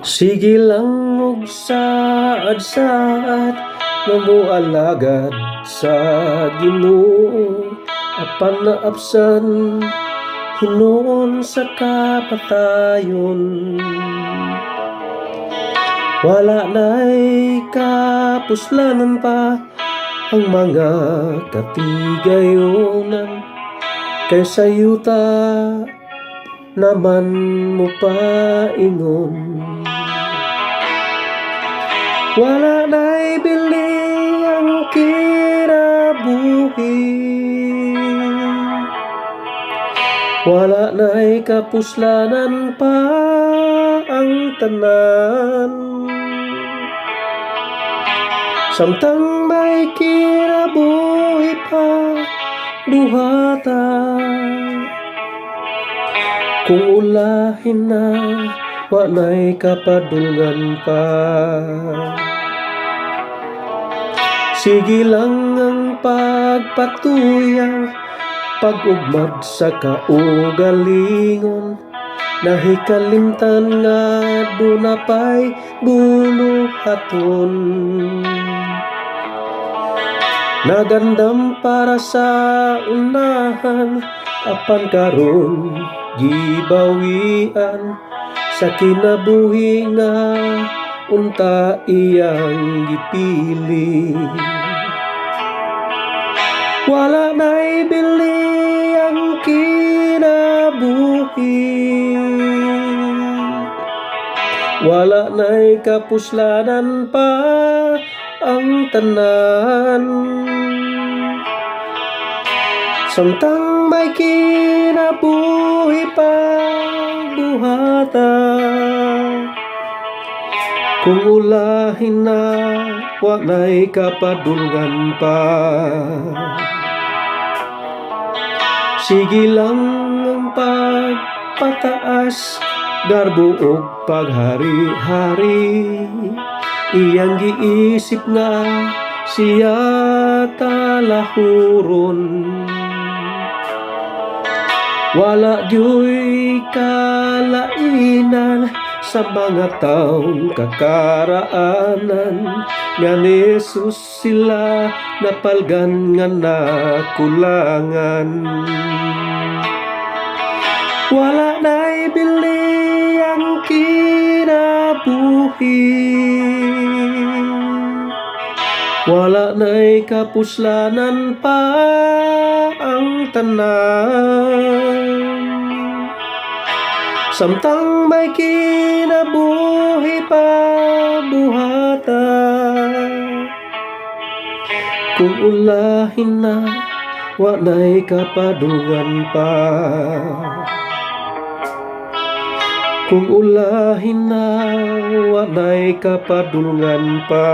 Sige lang og saad-saad nga moalagad sa Ginoo. Apan naapsan hinuon sa kapatayon. Wala na'y kapuslanan pa ang mga katigayonan kay sayuta naman mo pa ingon. Wala na'y bili ang kinabuhi Wala na'y kapuslanan pa ang tanan Samtang may kinabuhi pa buhata Kung ulahin na wa na'y kapadulngan pa. Sige lang ang pagpatuyang pag-ugmad sa kaugalingon Nahikalimtan nga dunapay buluhaton. Nagandam para sa unahan apan karon gibawian. Sa kinabuhi nga unta iyang gipili. Wala na'y bili kinabuhi Wala na'y kapuslanan pa ang tanan. Samtang may kinabuhi pa buhata Kung ulahin na wa na'y kapadulngan pa. Sige lang ang pagpataas Garbo og paghari-hari. Iyang giisip nga siya talahuron. Wala diyo'y kalainan sa mga taong kakaraanan. Nga ni sila napalgan nga nakulangan Wala na'y bili ang kinabuhi. Wala na'y kapuslanan pa ang tanan. Samtang may kinabuhi pa buhata Kung ulahin na wa na'y kapadungan pa Kung ulahin na wa na'y kapadulngan pa